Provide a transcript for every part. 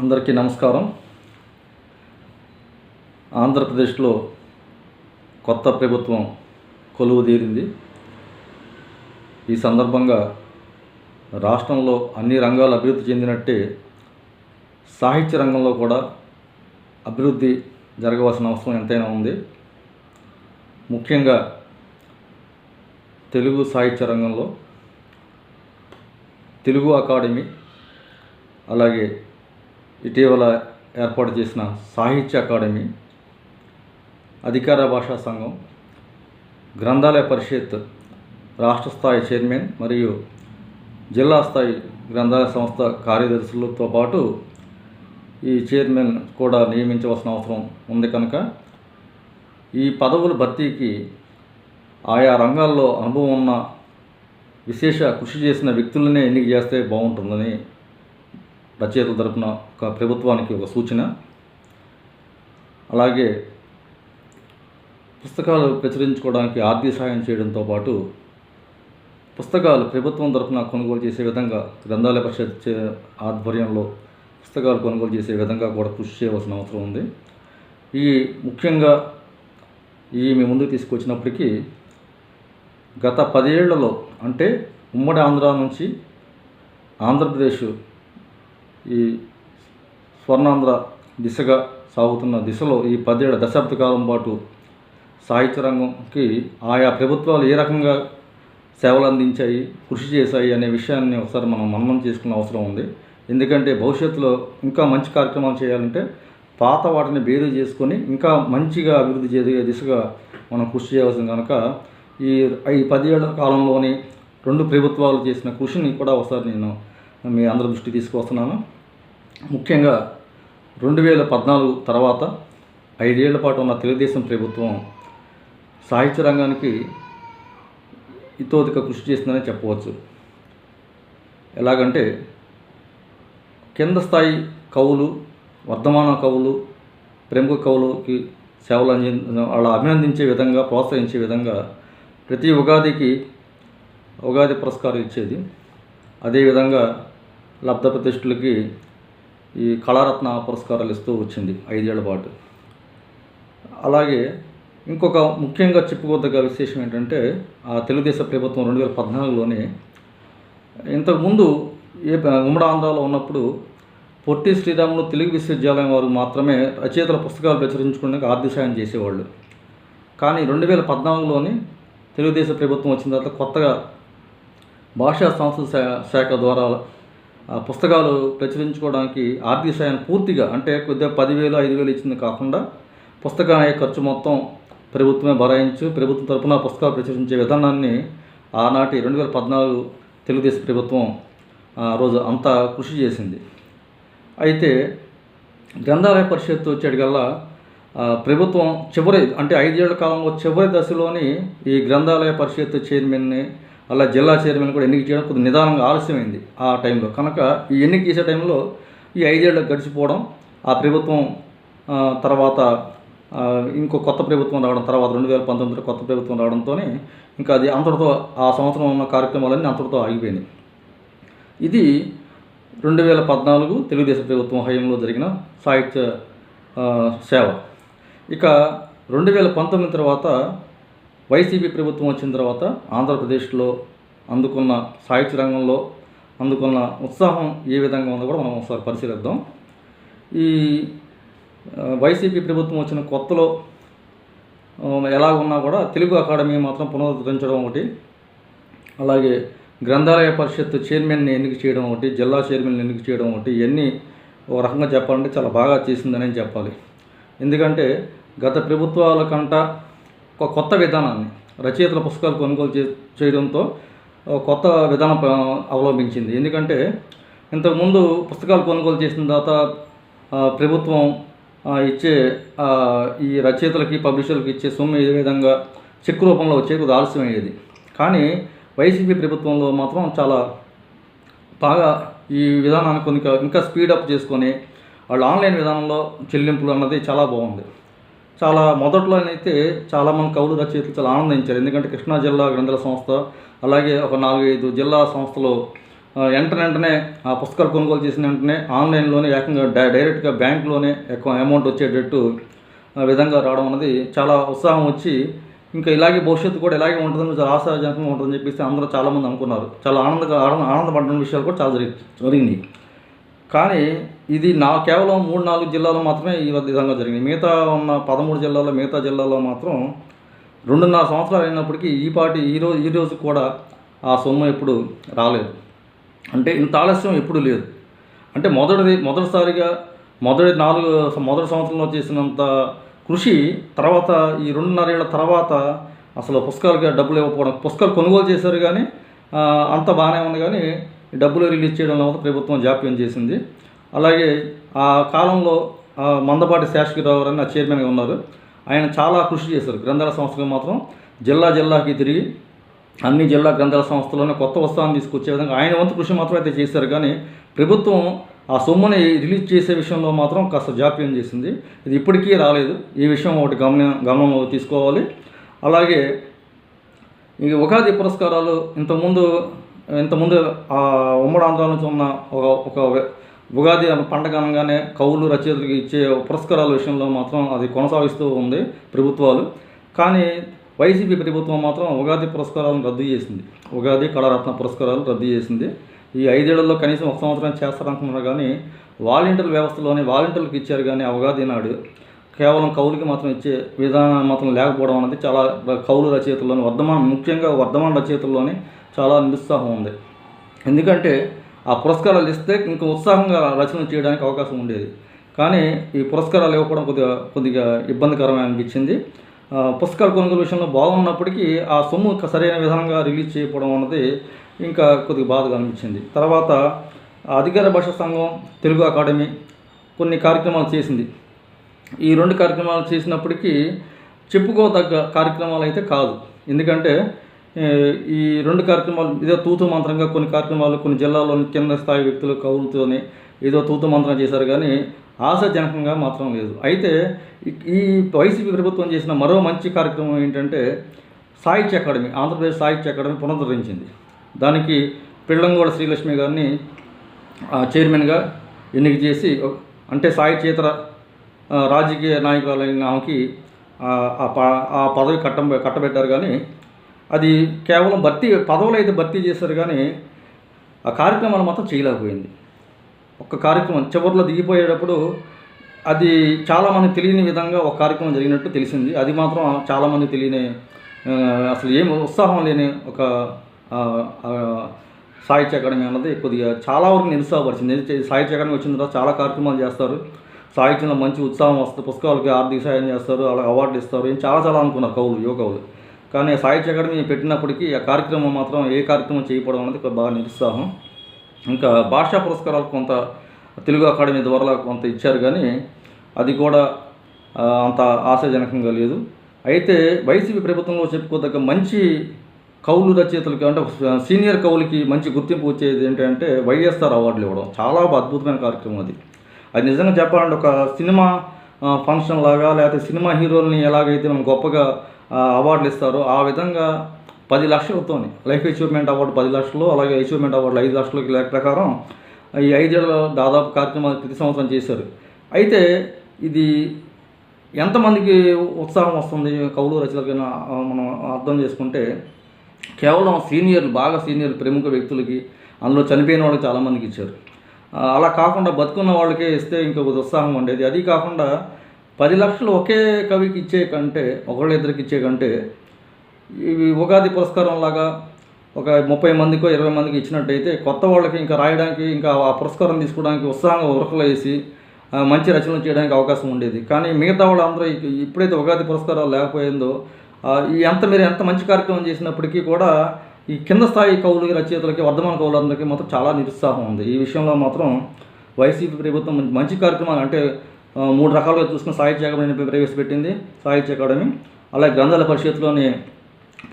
అందరికీ నమస్కారం. ఆంధ్రప్రదేశ్లో కొత్త ప్రభుత్వం కొలువు తీరింది. ఈ సందర్భంగా రాష్ట్రంలో అన్ని రంగాలు అభివృద్ధి చెందినట్టే సాహిత్య రంగంలో కూడా అభివృద్ధి జరగవలసిన అవసరం ఎంతైనా ఉంది. ముఖ్యంగా తెలుగు సాహిత్య రంగంలో తెలుగు అకాడమీ అలాగే ఇటీవల ఏర్పాటు చేసిన సాహిత్య అకాడమీ అధికార భాషా సంఘం గ్రంథాలయ పరిషత్ రాష్ట్ర స్థాయి చైర్మన్ మరియు జిల్లా స్థాయి గ్రంథాలయ సంస్థ కార్యదర్శులతో పాటు ఈ చైర్మన్ కూడా నియమించవలసిన అవసరం ఉంది కనుక ఈ పదవుల భర్తీకి ఆయా రంగాల్లో అనుభవం ఉన్న విశేష కృషి చేసిన వ్యక్తులనే ఎన్నిక చేస్తే బాగుంటుందని రచయితల తరపున ఒక ప్రభుత్వానికి ఒక సూచన. అలాగే పుస్తకాలు ప్రచురించుకోవడానికి ఆర్థిక సహాయం చేయడంతో పాటు పుస్తకాలు ప్రభుత్వం తరఫున కొనుగోలు చేసే విధంగా గ్రంథాలయ పరిషత్ ఆధ్వర్యంలో పుస్తకాలు కొనుగోలు చేసే విధంగా కూడా కృషి చేయవలసిన అవసరం ఉంది. ఈ ముఖ్యంగా ఈ మీ ముందుకు తీసుకొచ్చినప్పటికీ గత పదేళ్ళలో అంటే ఉమ్మడి ఆంధ్ర నుంచి ఆంధ్రప్రదేశ్ ఈ స్వర్ణాంధ్ర దిశగా సాగుతున్న దిశలో ఈ పదిహేడు దశాబ్ద కాలం పాటు సాహిత్య రంగంకి ఆయా ప్రభుత్వాలు ఏ రకంగా సేవలు అందించాయి కృషి చేశాయి అనే విషయాన్ని ఒకసారి మనం మననం చేసుకునే అవసరం ఉంది. ఎందుకంటే భవిష్యత్తులో ఇంకా మంచి కార్యక్రమాలు చేయాలంటే పాత వాటిని బేరు చేసుకొని ఇంకా మంచిగా అభివృద్ధి చేసే దిశగా మనం కృషి చేయాల్సింది కనుక ఈ ఈ పదేళ్ళ కాలంలోని రెండు ప్రభుత్వాలు చేసిన కృషిని కూడా ఒకసారి నేను మీ అందరి దృష్టి తీసుకొస్తున్నాను ముఖ్యంగా రెండు వేల పద్నాలుగు తర్వాత ఐదేళ్ళ పాటు ఉన్న తెలుగుదేశం ప్రభుత్వం సాహిత్య రంగానికి ఇతోదిక కృషి చేసిందని చెప్పవచ్చు. ఎలాగంటే కింద స్థాయి కవులు వర్ధమాన కవులు ప్రముఖ కవులకి సేవలు అంది వాళ్ళ అభినందించే విధంగా ప్రోత్సహించే విధంగా ప్రతి ఉగాదికి ఉగాది పురస్కారం ఇచ్చేది. అదేవిధంగా లబ్ధ ప్రతిష్ఠులకి ఈ కళారత్న పురస్కారాలు ఇస్తూ వచ్చింది ఐదేళ్ళ పాటు. అలాగే ఇంకొక ముఖ్యంగా చెప్పుకోదగ్గ విశేషం ఏంటంటే ఆ తెలుగుదేశం ప్రభుత్వం రెండు వేల పద్నాలుగులోనే ఇంతకుముందు ఏ ఉమ్మడి ఆంధ్రాలో ఉన్నప్పుడు పొట్టి శ్రీరాములు తెలుగు విశ్వవిద్యాలయం వారు మాత్రమే రచయితల పుస్తకాలు ప్రచురించుకోవడానికి ఆర్థిక సాయం చేసేవాళ్ళు. కానీ రెండు వేల పద్నాలుగులోని తెలుగుదేశం ప్రభుత్వం వచ్చిన తర్వాత కొత్తగా భాషా సంస్థ శా- శాఖ ద్వారా పుస్తకాలు ప్రచురించుకోవడానికి ఆర్థిక సాయాన్ని పూర్తిగా అంటే కొద్దిగా పదివేలు ఐదు వేలు ఇచ్చింది కాకుండా పుస్తకం అయ్యే ఖర్చు మొత్తం ప్రభుత్వమే భరాయించు ప్రభుత్వం తరపున పుస్తకాలు ప్రచురించే విధానాన్ని ఆనాటి రెండు వేల పద్నాలుగు తెలుగుదేశం ప్రభుత్వం ఆ రోజు అంతా కృషి చేసింది. అయితే గ్రంథాలయ పరిషత్తు వచ్చేటికల్లా ప్రభుత్వం చివరి అంటే ఐదేళ్ళ కాలంలో చివరి దశలోని ఈ గ్రంథాలయ పరిషత్ చైర్మన్ని అలా జిల్లా చైర్మన్ కూడా ఎన్నిక చేయడం కొద్దిగా నిదానంగా ఆలస్యమైంది ఆ టైంలో. కనుక ఈ ఎన్నిక చేసే టైంలో ఈ ఐదేళ్ళు గడిచిపోవడం ఆ ప్రభుత్వం తర్వాత ఇంకో కొత్త ప్రభుత్వం రావడం తర్వాత రెండు వేల పంతొమ్మిదిలో కొత్త ప్రభుత్వం రావడంతో ఇంకా అది అంతటితో ఆ సంవత్సరం ఉన్న కార్యక్రమాలన్నీ అంతటితో ఆగిపోయినాయి. ఇది రెండు వేల పద్నాలుగు తెలుగుదేశం ప్రభుత్వం హయంలో జరిగిన సాహిత్య సేవ. ఇక రెండు వేల పంతొమ్మిది తర్వాత వైసీపీ ప్రభుత్వం వచ్చిన తర్వాత ఆంధ్రప్రదేశ్లో అందుకున్న సాహిత్య రంగంలో అందుకున్న ఉత్సాహం ఏ విధంగా ఉందో కూడా మనం ఒకసారి పరిశీలిద్దాం. ఈ వైసీపీ ప్రభుత్వం వచ్చిన కొత్తలో ఎలా ఉన్నా కూడా తెలుగు అకాడమీ మాత్రం పునరుద్ధరించడం ఒకటి అలాగే గ్రంథాలయ పరిషత్ చైర్మన్ని ఎన్నిక చేయడం ఒకటి జిల్లా చైర్మన్ని ఎన్నిక చేయడం ఒకటి ఇవన్నీ ఒక రకంగా చెప్పాలంటే చాలా బాగా చేసిందని చెప్పాలి. ఎందుకంటే గత ప్రభుత్వాల కంట ఒక కొత్త విధానాన్ని రచయితల పుస్తకాలు కొనుగోలు చే చేయడంతో కొత్త విధానం అవలంబించింది. ఎందుకంటే ఇంతకుముందు పుస్తకాలు కొనుగోలు చేసిన తర్వాత ప్రభుత్వం ఇచ్చే ఈ రచయితలకి పబ్లిషర్లకి ఇచ్చే సొమ్ము ఏ విధంగా చెక్ రూపంలో వచ్చే కొద్ది ఆలస్యమయ్యేది కానీ వైసీపీ ప్రభుత్వంలో మాత్రం చాలా బాగా ఈ విధానాన్ని కొన్ని ఇంకా స్పీడప్ చేసుకొని వాళ్ళు ఆన్లైన్ విధానంలో చెల్లింపులు అన్నది చాలా బాగుంది. చాలా మొదట్లోనైతే చాలామంది కవులు రచయితలు చాలా ఆనందించారు. ఎందుకంటే కృష్ణా జిల్లా గ్రంథాల సంస్థ అలాగే ఒక నాలుగైదు జిల్లా సంస్థలు వెంటనే వెంటనే ఆ పుస్తకాలు కొనుగోలు చేసిన వెంటనే ఆన్లైన్లోనే ఏకంగా డై- డైరెక్ట్గా బ్యాంక్లోనే ఎక్కువ అమౌంట్ వచ్చేటట్టు ఆ విధంగా రావడం అనేది చాలా ఉత్సాహం వచ్చి ఇంకా ఇలాగే భవిష్యత్తు కూడా ఇలాగే ఉంటుందని చాలా ఆశాజనకంగా ఉంటుందని చెప్పేసి అందరూ చాలామంది అనుకున్నారు. చాలా ఆనందంగా ఆనంద ఆనందపడిన విషయాలు కూడా చాలా జరిగి జరిగినాయి. కానీ ఇది నా కేవలం మూడు నాలుగు జిల్లాలో మాత్రమే ఈ విధంగా జరిగింది. మిగతా ఉన్న పదమూడు జిల్లాలో మిగతా జిల్లాలో మాత్రం రెండున్నర సంవత్సరాలు అయినప్పటికీ ఈ పాటి ఈ రోజు ఈ రోజు కూడా ఆ సొమ్ము ఎప్పుడు రాలేదు. అంటే ఇంత ఆలస్యం ఎప్పుడు లేదు. అంటే మొదటిది మొదటిసారిగా మొదటి నాలుగు మొదటి సంవత్సరంలో చేసినంత కృషి తర్వాత ఈ రెండున్నర ఏళ్ళ తర్వాత అసలు పుస్తకాలుగా డబ్బులు ఇవ్వకపోవడం పుస్తకాలు కొనుగోలు చేశారు కానీ అంత బాగానే ఉంది కానీ డబ్బులు రిలీజ్ చేయడం వల్ల ప్రభుత్వం జాప్యం చేసింది. అలాగే ఆ కాలంలో ఆ, మందపాటి శాసకరావు గారు అని ఆ చైర్మన్గా ఉన్నారు. ఆయన చాలా కృషి చేశారు. గ్రంథాల సంస్థలు మాత్రం జిల్లా జిల్లాకి తిరిగి అన్ని జిల్లా గ్రంథాల సంస్థలోనే కొత్త వస్తువులను తీసుకొచ్చే విధంగా ఆయన వంతు కృషి మాత్రం అయితే చేశారు. కానీ ప్రభుత్వం ఆ సొమ్ముని రిలీజ్ చేసే విషయంలో మాత్రం కాస్త జాప్యం చేసింది. ఇది ఇప్పటికీ రాలేదు. ఈ విషయం ఒకటి గమన గమనంలో తీసుకోవాలి. అలాగే ఈ ఉగాది పురస్కారాలు ఇంతకుముందు ఇంతకుముందు ఆ ఉమ్మడి ఆంధ్ర నుంచి ఉన్న ఒక ఒక ఉగాది పండగ అనగానే కవులు రచయితలకు ఇచ్చే పురస్కారాల విషయంలో మాత్రం అది కొనసాగిస్తూ ఉంది ప్రభుత్వాలు. కానీ వైసీపీ ప్రభుత్వం మాత్రం ఉగాది పురస్కారాలను రద్దు చేసింది. ఉగాది కళారత్న పురస్కారాలు రద్దు చేసింది. ఈ ఐదేళ్ళలో కనీసం ఒక సంవత్సరం చేస్తారనుకున్నారు కానీ వాలంటీర్ వ్యవస్థలోనే వాలంటీర్లకు ఇచ్చారు కానీ ఉగాది నాడు కేవలం కవులకి మాత్రం ఇచ్చే విధానం మాత్రం లేకపోవడం అనేది చాలా కవులు రచయితల్లోని వర్ధమాన ముఖ్యంగా వర్ధమాన రచయితల్లోనే చాలా నిరుత్సాహం ఉంది. ఎందుకంటే ఆ పురస్కారాలు ఇస్తే ఇంకా ఉత్సాహంగా రచన చేయడానికి అవకాశం ఉండేది. కానీ ఈ పురస్కారాలు ఇవ్వకపోవడం కొద్దిగా కొద్దిగా ఇబ్బందికరమే అనిపించింది. ఆ, కొనుగోలు విషయంలో బాగున్నప్పటికీ ఆ సొమ్ము సరైన విధంగా రిలీజ్ చేయకపోవడం అన్నది ఇంకా కొద్దిగా బాధగా అనిపించింది. తర్వాత అధికార భాషా సంఘం తెలుగు అకాడమీ కొన్ని కార్యక్రమాలు చేసింది. ఈ రెండు కార్యక్రమాలు చేసినప్పటికీ చెప్పుకోదగ్గ కార్యక్రమాలు అయితే కాదు. ఎందుకంటే ఈ రెండు కార్యక్రమాలు ఏదో తూతు మంత్రంగా కొన్ని కార్యక్రమాలు కొన్ని జిల్లాల్లోని కింద స్థాయి వ్యక్తులు కవులతోని ఏదో తూతు మంత్రం చేశారు కానీ ఆశాజనకంగా మాత్రం లేదు. అయితే ఈ- వైసీపీ ప్రభుత్వం చేసిన మరో మంచి కార్యక్రమం ఏంటంటే సాహిత్య అకాడమీ ఆంధ్రప్రదేశ్ సాహిత్య అకాడమీ పునరుద్ధరించింది దానికి పిళ్ళంగోడ శ్రీలక్ష్మి గారిని ఆ, చైర్మన్గా ఎన్నిక చేసి అంటే సాహిత్యేతర రాజకీయ నాయకులైన ఆమెకి ఆ, ప- ఆ పదవి కట్ట కట్టబెట్టారు కానీ అది కేవలం భర్తీ పదవులు అయితే భర్తీ చేశారు కానీ ఆ కార్యక్రమాలు మాత్రం చేయలేకపోయింది. ఒక కార్యక్రమం చివరిలో దిగిపోయేటప్పుడు అది చాలామంది తెలియని విధంగా ఒక కార్యక్రమం జరిగినట్టు తెలిసింది. అది మాత్రం చాలామంది తెలియని అసలు ఏం ఉత్సాహం లేని ఒక సాహిత్య అకాడమీ అన్నది కొద్దిగా చాలా వరకు నిరుత్సాహపరిచింది. సాహిత్య అకాడమీ వచ్చిన తర్వాత చాలా కార్యక్రమాలు చేస్తారు. సాహిత్యంలో మంచి ఉత్సాహం వస్తుంది. పుస్తకాలకి ఆర్థిక సహాయం చేస్తారు. అలా అవార్డులు ఇస్తారు. ఏం చాలా చాలా అనుకున్నారు కవులు యువ కవులు కానీ సాహిత్య అకాడమీ పెట్టినప్పటికీ ఆ కార్యక్రమం మాత్రం ఏ కార్యక్రమం చేయకపోవడం అనేది బాగా నిరుత్సాహం. ఇంకా భాషా పురస్కారాలు కొంత తెలుగు అకాడమీ ద్వారా కొంత ఇచ్చారు కానీ అది కూడా అంత ఆశాజనకంగా లేదు. అయితే వైసీపీ ప్రభుత్వంలో చెప్పుకోదగ్గ మంచి కవులు రచయితలకి అంటే సీనియర్ కవులకి మంచి గుర్తింపు వచ్చేది ఏంటంటే వైఎస్ఆర్ అవార్డులు ఇవ్వడం. చాలా అద్భుతమైన కార్యక్రమం అది. అది నిజంగా చెప్పాలంటే ఒక సినిమా ఫంక్షన్ లాగా లేకపోతే సినిమా హీరోల్ని ఎలాగైతే మనం గొప్పగా అవార్డులు ఇస్తారో. ఆ విధంగా పది లక్షలతో లైఫ్ అచీవ్మెంట్ అవార్డు పది లక్షలు అలాగే అచీవ్మెంట్ అవార్డులు ఐదు లక్షలకి లెక్క ప్రకారం ఈ ఐదేళ్ళలో దాదాపు కార్యక్రమాలు ప్రతి సంవత్సరం చేశారు. అయితే ఇది ఎంతమందికి ఉత్సాహం వస్తుంది? కవులు రచనలకి మనం అర్థం చేసుకుంటే కేవలం సీనియర్లు బాగా సీనియర్ ప్రముఖ వ్యక్తులకి అందులో చనిపోయిన వాళ్ళకి చాలామందికి ఇచ్చారు. అలా కాకుండా బతుకున్న వాళ్ళకే ఇస్తే ఇంకొక ఉత్సాహం ఉండేది. అది కాకుండా పది లక్షలు ఒకే కవికి ఇచ్చే కంటే ఒకళ్ళిద్దరికి ఇచ్చే కంటే ఇవి ఉగాది పురస్కారం లాగా ఒక ముప్పై మందికో ఇరవై మందికి ఇచ్చినట్టయితే కొత్త వాళ్ళకి ఇంకా రాయడానికి ఇంకా ఆ పురస్కారం తీసుకోవడానికి ఉత్సాహంగా ఉరకలు వేసి మంచి రచనలు చేయడానికి అవకాశం ఉండేది. కానీ మిగతా వాళ్ళందరూ ఇప్పుడైతే ఉగాది పురస్కారాలు లేకపోయిందో ఈ ఎంత మీరు ఎంత మంచి కార్యక్రమం చేసినప్పటికీ కూడా ఈ కింద స్థాయి కవులకి రచయితలకి వర్ధమాన కవులందరికీ మాత్రం చాలా నిరుత్సాహం ఉంది. ఈ విషయంలో మాత్రం వైసీపీ ప్రభుత్వం మంచి- కార్యక్రమాలు అంటే మూడు రకాలుగా చూసుకున్న సాహిత్య అకాడమీ ప్రవేశపెట్టింది సాహిత్య అకాడమీ. అలాగే గ్రంథాల పరిషత్లోని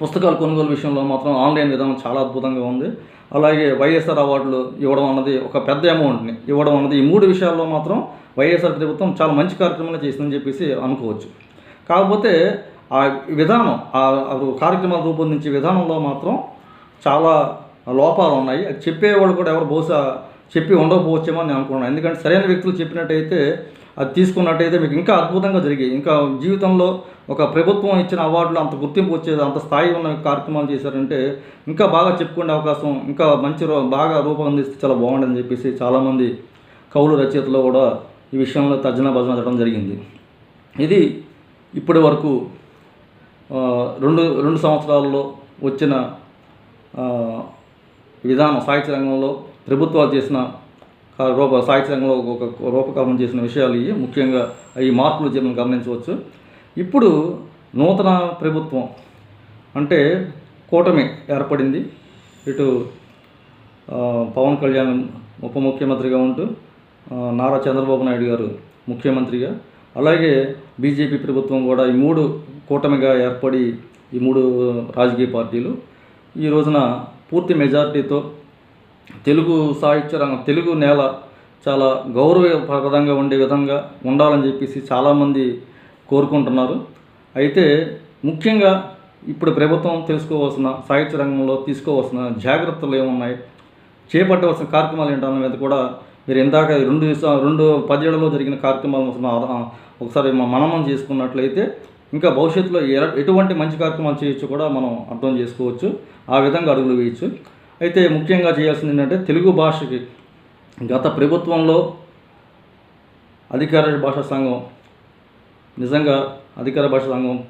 పుస్తకాల కొనుగోలు విషయంలో మాత్రం ఆన్లైన్ విధానం చాలా అద్భుతంగా ఉంది. అలాగే వైఎస్ఆర్ అవార్డులు ఇవ్వడం అన్నది ఒక పెద్ద అమౌంట్ని ఇవ్వడం అన్నది ఈ మూడు విషయాల్లో మాత్రం వైఎస్ఆర్ ప్రభుత్వం చాలా మంచి కార్యక్రమాలు చేసిందని చెప్పేసి అనుకోవచ్చు. కాకపోతే ఆ విధానం ఆ కార్యక్రమాలు రూపొందించే విధానంలో మాత్రం చాలా లోపాలు ఉన్నాయి. అది చెప్పేవాళ్ళు కూడా ఎవరు బహుశా చెప్పి ఉండకపోవచ్చేమో అని నేను అనుకున్నాను ఎందుకంటే సరైన వ్యక్తులు చెప్పినట్టయితే అది తీసుకున్నట్టయితే మీకు ఇంకా అద్భుతంగా జరిగాయి. ఇంకా జీవితంలో ఒక ప్రభుత్వం ఇచ్చిన అవార్డులు అంత గుర్తింపు వచ్చేది అంత స్థాయి ఉన్న కార్యక్రమాలు చేశారంటే ఇంకా బాగా చెప్పుకునే అవకాశం ఇంకా మంచి బాగా రూపొందిస్తే చాలా బాగుండని చెప్పేసి చాలామంది కవులు రచయితలు కూడా ఈ విషయంలో తర్జన భజన చేయడం జరిగింది. ఇది ఇప్పటి వరకు రెండు రెండు సంవత్సరాల్లో వచ్చిన విధానం సాహిత్య రంగంలో ప్రభుత్వాలు చేసిన రూప సాహిత్య రంగంలో ఒక రూపకల్పన చేసిన విషయాలు ఇవి. ముఖ్యంగా ఈ మార్పులు మనం గమనించవచ్చు. ఇప్పుడు నూతన ప్రభుత్వం అంటే కూటమి ఏర్పడింది. ఇటు పవన్ కళ్యాణ్ ఉప ముఖ్యమంత్రిగా ఉంటూ నారా చంద్రబాబు నాయుడు గారు ముఖ్యమంత్రిగా. అలాగే బీజేపీ ప్రభుత్వం కూడా ఈ మూడు కూటమిగా ఏర్పడి ఈ మూడు రాజకీయ పార్టీలు. ఈ రోజున పూర్తి మెజారిటీతో తెలుగు సాహిత్య రంగం తెలుగు నేల చాలా గౌరవప్రదంగా ఉండే విధంగా ఉండాలని చెప్పేసి చాలామంది కోరుకుంటున్నారు. అయితే ముఖ్యంగా ఇప్పుడు ప్రభుత్వం తెలుసుకోవాల్సిన సాహిత్య రంగంలో తీసుకోవాల్సిన జాగ్రత్తలు ఏమున్నాయి? చేపట్టవలసిన కార్యక్రమాలు ఏంటన్న మీద కూడా మీరు ఇందాక రెండు రెండు పదేళ్ళలో జరిగిన కార్యక్రమాలను ఒకసారి ఆ- మననం చేసుకున్నట్లయితే ఇంకా భవిష్యత్తులో ఎటువంటి మంచి కార్యక్రమాలు చేయొచ్చు కూడా మనం అర్థం చేసుకోవచ్చు. ఆ విధంగా అడుగులు వేయచ్చు. అయితే ముఖ్యంగా చేయాల్సింది ఏంటంటే తెలుగు భాషకి గత ప్రభుత్వంలో అధికార భాషా సంఘం నిజంగా అధికార భాషా సంఘం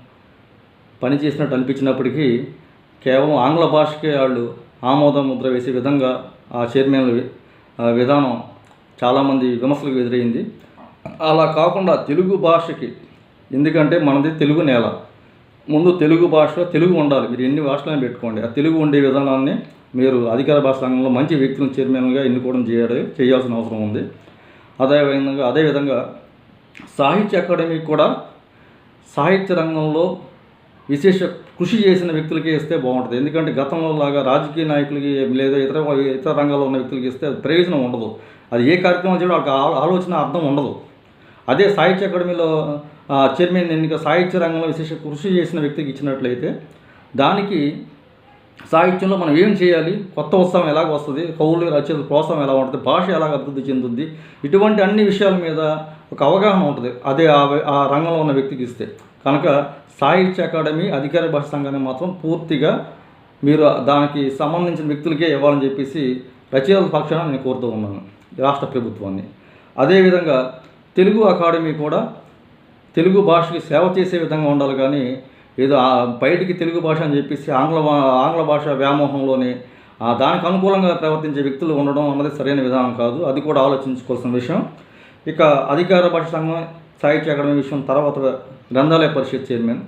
పనిచేసినట్టు అనిపించినప్పటికీ కేవలం ఆంగ్ల భాషకే వాళ్ళు ఆమోద ముద్ర వేసే విధంగా ఆ చైర్మన్ ఆ విధానం చాలామంది విమర్శలకు ఎదురైంది. అలా కాకుండా తెలుగు భాషకి ఎందుకంటే మనది తెలుగు నేల. ముందు తెలుగు భాషలో తెలుగు ఉండాలి. మీరు ఎన్ని భాషలను పెట్టుకోండి. ఆ తెలుగు ఉండే విధానాన్ని మీరు అధికార భాష మంచి వ్యక్తులను చైర్మన్గా ఎన్నుకోవడం చేయడం చేయాల్సిన అవసరం ఉంది. అదేవిధంగా అదేవిధంగా సాహిత్య అకాడమీ కూడా సాహిత్య రంగంలో విశేష కృషి చేసిన వ్యక్తులకి ఇస్తే బాగుంటుంది. ఎందుకంటే గతంలో లాగా రాజకీయ నాయకులకి లేదా ఇతర ఇతర రంగాల్లో ఉన్న వ్యక్తులకి ఇస్తే అది ప్రయోజనం ఉండదు. అది ఏ కార్యక్రమం చేయడం వాళ్ళకి ఆలోచన అర్థం ఉండదు. అదే సాహిత్య అకాడమీలో చైర్మన్ ఎన్నిక సాహిత్య రంగంలో విశేష కృషి చేసిన వ్యక్తికి ఇచ్చినట్లయితే దానికి సాహిత్యంలో మనం ఏం చేయాలి? కొత్త ఉత్సాహం ఎలాగ వస్తుంది? కవులు రచయిత ప్రోత్సాహం ఎలా ఉంటుంది? భాష ఎలాగ అభివృద్ధి చెందుద్ది? ఇటువంటి అన్ని విషయాల మీద ఒక అవగాహన ఉంటుంది. అదే ఆ ఆ రంగంలో ఉన్న వ్యక్తికి ఇస్తే. కనుక సాహిత్య అకాడమీ అధికార భాష సంఘాన్ని మాత్రం పూర్తిగా మీరు దానికి సంబంధించిన వ్యక్తులకే ఇవ్వాలని చెప్పేసి రచయితల పక్షాన నేను కోరుతూ ఉన్నాను. రాష్ట్ర ప్రభుత్వాన్ని. అదేవిధంగా తెలుగు అకాడమీ కూడా తెలుగు భాషకి సేవ చేసే విధంగా ఉండాలి కానీ ఏదో బయటికి తెలుగు భాష అని చెప్పేసి ఆంగ్ల ఆంగ్ల భాష వ్యామోహంలోనే దానికి అనుకూలంగా ప్రవర్తించే వ్యక్తులు ఉండడం అన్నది సరైన విధానం కాదు. అది కూడా ఆలోచించుకోవాల్సిన విషయం. ఇక అధికార భాష సంఘం సాహిత్య అకాడమీ విషయం తర్వాత గ్రంథాలయ పరిషత్ చైర్మన్.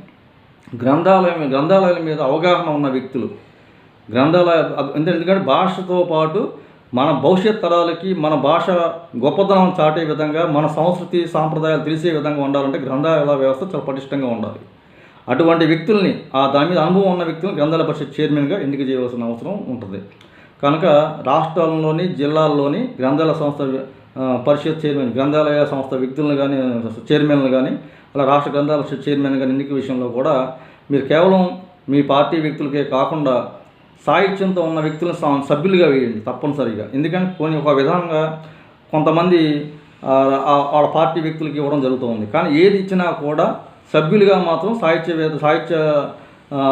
గ్రంథాలయం గ్రంథాలయాల మీద అవగాహన ఉన్న వ్యక్తులు. గ్రంథాలయ ఎందుకంటే భాషతో పాటు మన భవిష్యత్ తరాలకి మన భాష గొప్పతనం చాటే విధంగా మన సంస్కృతి సాంప్రదాయాలు తెలిసే విధంగా ఉండాలంటే గ్రంథాలయాల వ్యవస్థ చాలా పటిష్టంగా ఉండాలి. అటువంటి వ్యక్తుల్ని ఆ దాని మీద అనుభవం ఉన్న వ్యక్తులను గ్రంథాల పరిషత్ చైర్మన్గా ఎన్నిక చేయవలసిన అవసరం ఉంటుంది. కనుక రాష్ట్రాల్లోని జిల్లాల్లోని గ్రంథాలయ సంస్థ పరిషత్ చైర్మన్ గ్రంథాలయ సంస్థ వ్యక్తులను కానీ చైర్మన్లు కానీ అలా రాష్ట్ర గ్రంథాల పరిషత్ చైర్మన్ కానీ ఎన్నిక విషయంలో కూడా మీరు కేవలం మీ పార్టీ వ్యక్తులకే కాకుండా సాహిత్యంతో ఉన్న వ్యక్తులను సభ్యులుగా వేయండి తప్పనిసరిగా. ఎందుకంటే కొన్ని ఒక విధంగా కొంతమంది ఆ, వాళ్ళ పార్టీ వ్యక్తులకి ఇవ్వడం జరుగుతుంది కానీ ఏది ఇచ్చినా కూడా సభ్యులుగా మాత్రం సాహిత్యవేత్త సాహిత్య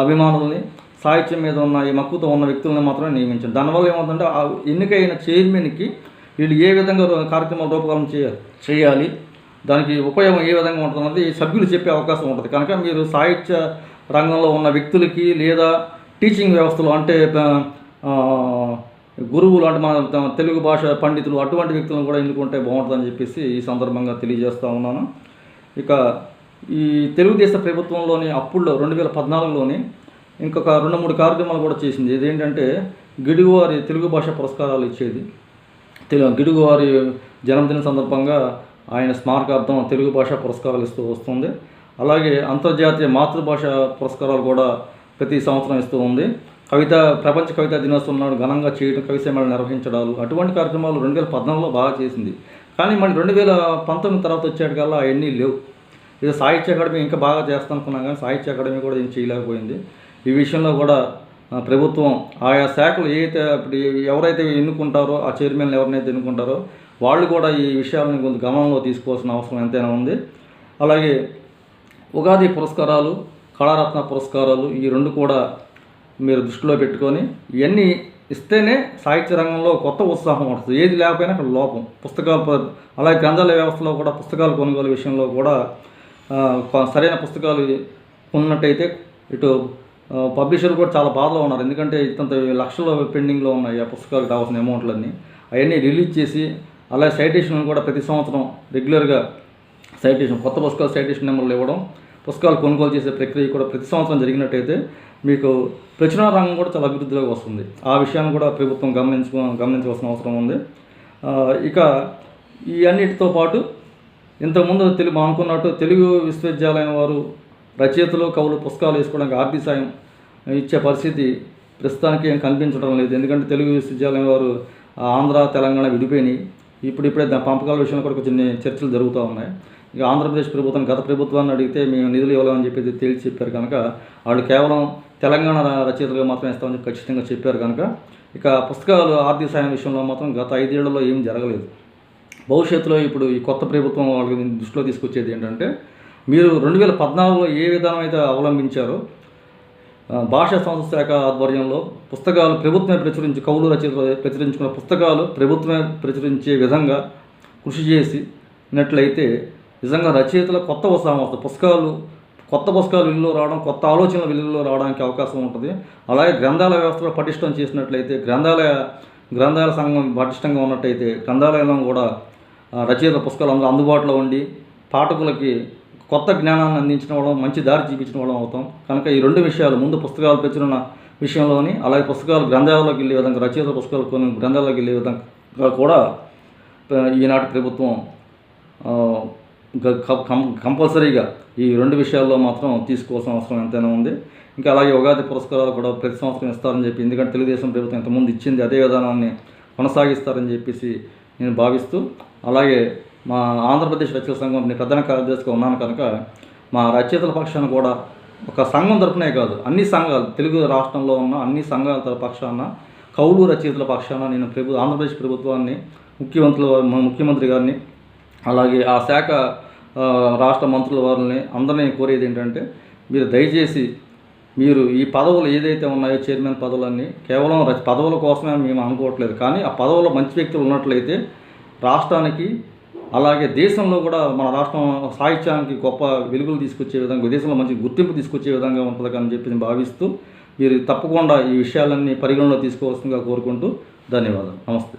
అభిమానులని అభిమానుల్ని సాహిత్యం మీద ఉన్న ఈ మక్కువతో ఉన్న వ్యక్తులను మాత్రమే నియమించండి. దానివల్ల ఏమవుతుందంటే ఆ ఎన్నికైన చైర్మన్కి వీళ్ళు ఏ విధంగా కార్యక్రమం కార్యక్రమాలు రూపకల్పన చేయ చేయాలి దానికి ఉపయోగం ఏ విధంగా ఉంటుందన్నది సభ్యులు చెప్పే అవకాశం ఉంటుంది. కనుక మీరు సాహిత్య రంగంలో ఉన్న వ్యక్తులకి లేదా టీచింగ్ వ్యవస్థలు అంటే గురువులు అంటే మన తెలుగు భాష పండితులు అటువంటి వ్యక్తులను కూడా ఎన్నుకుంటే బాగుంటుందని చెప్పేసి ఈ సందర్భంగా తెలియజేస్తూ ఉన్నాను. ఇక ఈ తెలుగుదేశం ప్రభుత్వంలోని అప్పుల్లో రెండు వేల పద్నాలుగులోని ఇంకొక రెండు మూడు కార్యక్రమాలు కూడా చేసింది. ఇదేంటంటే గిడుగువారి తెలుగు భాష పురస్కారాలు ఇచ్చేది. తెలు గిడుగువారి జన్మదిన సందర్భంగా ఆయన స్మారకార్థం తెలుగు భాష పురస్కారాలు ఇస్తూ వస్తుంది. అలాగే అంతర్జాతీయ మాతృభాష పురస్కారాలు కూడా ప్రతి సంవత్సరం ఇస్తూ ఉంది. కవిత ప్రపంచ కవితా దినోత్సవం నాడు ఘనంగా చేయడం కవి నిర్వహించడాలు అటువంటి కార్యక్రమాలు రెండు వేల పద్నాలుగులో బాగా చేసింది. కానీ మళ్ళీ రెండు వేల పంతొమ్మిది తర్వాత వచ్చేటికల్లా అవన్నీ లేవు. ఇది సాహిత్య అకాడమీ ఇంకా బాగా చేస్తాను అనుకున్నాం కానీ సాహిత్య అకాడమీ కూడా ఏం చేయలేకపోయింది. ఈ విషయంలో కూడా ప్రభుత్వం ఆయా శాఖలు ఏదైతే ఇప్పుడు ఎవరైతే ఎన్నుకుంటారో ఆ చైర్మన్ ఎవరినైతే ఎన్నుకుంటారో వాళ్ళు కూడా ఈ విషయాలను కొంత గమనంలో తీసుకోవాల్సిన అవసరం ఎంతైనా ఉంది. అలాగే ఉగాది పురస్కారాలు కళారత్న పురస్కారాలు ఈ రెండు కూడా మీరు దృష్టిలో పెట్టుకొని ఇవన్నీ ఇస్తేనే సాహిత్య రంగంలో కొత్త ఉత్సాహం వస్తుంది. ఏది లేకపోయినా అక్కడ లోపం. పుస్తకాలు అలాగే గ్రంథాలయ వ్యవస్థలో కూడా పుస్తకాలు కొనుగోలు విషయంలో కూడా సరైన పుస్తకాలు ఉన్నట్టయితే ఇటు పబ్లిషర్లు కూడా చాలా బాధలో ఉన్నారు. ఎందుకంటే ఇంత లక్షల పెండింగ్లో ఉన్నాయి ఆ పుస్తకాలకు కావాల్సిన అమౌంట్లన్నీ. అవన్నీ రిలీజ్ చేసి అలాగే సైటేషన్ కూడా ప్రతి సంవత్సరం రెగ్యులర్గా సైటేషన్ కొత్త పుస్తకాలు సైటేషన్ నెంబర్లు ఇవ్వడం పుస్తకాలు కొనుగోలు చేసే ప్రక్రియ కూడా ప్రతి సంవత్సరం జరిగినట్టయితే మీకు ప్రచురణ రంగం కూడా చాలా అభివృద్ధిలోకి వస్తుంది. ఆ విషయాన్ని కూడా ప్రభుత్వం గమనించుకో గమనించవలసిన అవసరం ఉంది. ఇక ఈ అన్నిటితో పాటు ఇంతకుముందు తెలుగు అనుకున్నట్టు తెలుగు విశ్వవిద్యాలయం వారు రచయితలు కవులు పుస్తకాలు వేసుకోవడానికి ఆర్థిక సాయం ఇచ్చే పరిస్థితి ప్రస్తుతానికి ఏం కనిపించడం లేదు. ఎందుకంటే తెలుగు విశ్వవిద్యాలయం వారు ఆంధ్ర తెలంగాణ విడిపోయినాయి. ఇప్పుడు ఇప్పుడే దాని పంపకాల విషయంలో కూడా కొంచెం చర్చలు జరుగుతూ ఉన్నాయి. ఇక ఆంధ్రప్రదేశ్ ప్రభుత్వం గత ప్రభుత్వాన్ని అడిగితే మేము నిధులు ఇవ్వలేమని చెప్పి తేల్చి చెప్పారు కనుక వాళ్ళు కేవలం తెలంగాణ ర- రచయితలుగా ఇస్తామని చెప్పి ఖచ్చితంగా చెప్పారు కనుక ఇక పుస్తకాలు ఆర్థిక సాయం విషయంలో మాత్రం గత ఐదేళ్ళలో ఏం జరగలేదు. భవిష్యత్తులో ఇప్పుడు ఈ కొత్త ప్రభుత్వం వాళ్ళకి దృష్టిలో తీసుకొచ్చేది ఏంటంటే మీరు రెండు వేల పద్నాలుగులో ఏ విధానం అయితే అవలంబించారో భాషా సంస్థ శాఖ ఆధ్వర్యంలో పుస్తకాలు ప్రభుత్వమే ప్రచురించి కవులు రచయితలు ప్రచురించుకున్న పుస్తకాలు ప్రభుత్వమే ప్రచురించే విధంగా కృషి చేసినట్లయితే నిజంగా రచయితల కొత్త ఉత్సాహం వస్తుంది. పుస్తకాలు కొత్త పుస్తకాలు విలువలో రావడం కొత్త ఆలోచనలు విలువలో రావడానికి అవకాశం ఉంటుంది. అలాగే గ్రంథాలయ వ్యవస్థలో పటిష్టం చేసినట్లయితే గ్రంథాలయ గ్రంథాలయ సంఘం పటిష్టంగా ఉన్నట్టయితే గ్రంథాలయంలో కూడా రచయిత పుస్తకాలు అందుబాటులో ఉండి పాఠకులకి కొత్త జ్ఞానాన్ని అందించిన వాళ్ళం మంచి దారి చూపించిన వాళ్ళం అవుతాం. కనుక ఈ రెండు విషయాలు ముందు పుస్తకాలు ప్రచురణ విషయంలోని అలాగే పుస్తకాలు గ్రంథాలలోకి వెళ్ళే విధంగా రచయిత పుస్తకాలు కొన్ని గ్రంథాలలోకి వెళ్ళే విధంగా కూడా ఈనాటి ప్రభుత్వం కంపల్సరీగా ఈ రెండు విషయాల్లో మాత్రం తీసుకోవాల్సిన అవసరం ఎంతైనా ఉంది. ఇంకా అలాగే ఉగాది పురస్కారాలు కూడా ప్రతి సంవత్సరం ఇస్తారని చెప్పి ఎందుకంటే తెలుగుదేశం ప్రభుత్వం ఇంతకుముందు ఇచ్చింది అదే విధానాన్ని కొనసాగిస్తారని చెప్పేసి నేను భావిస్తూ అలాగే మా ఆంధ్రప్రదేశ్ రచయితల సంఘం నేను ప్రధాన కార్యదర్శిగా ఉన్నాను కనుక మా రచయితల పక్షాన కూడా ఒక సంఘం తరపునే కాదు అన్ని సంఘాలు తెలుగు రాష్ట్రంలో ఉన్న అన్ని సంఘాల పక్షాన కౌలు రచయితల పక్షాన నేను ప్రభు ఆంధ్రప్రదేశ్ ప్రభుత్వాన్ని ముఖ్యమంత్రుల మా ముఖ్యమంత్రి గారిని అలాగే ఆ శాఖ రాష్ట్ర మంత్రుల వారిని అందరినీ కోరేది ఏంటంటే మీరు దయచేసి మీరు ఈ పదవులు ఏదైతే ఉన్నాయో చైర్మన్ పదవులన్నీ కేవలం పదవుల కోసమే మేము అనుకోవట్లేదు. కానీ ఆ పదవుల్లో మంచి వ్యక్తులు ఉన్నట్లయితే రాష్ట్రానికి అలాగే దేశంలో కూడా మన రాష్ట్రం సాహిత్యానికి గొప్ప వెలుగులు తీసుకొచ్చే విధంగా దేశంలో మంచి గుర్తింపు తీసుకొచ్చే విధంగా ఉంటుంది అని చెప్పి భావిస్తూ మీరు తప్పకుండా ఈ విషయాలన్నీ పరిగణలో తీసుకోవాల్సిందిగా కోరుకుంటూ ధన్యవాదాలు. నమస్తే.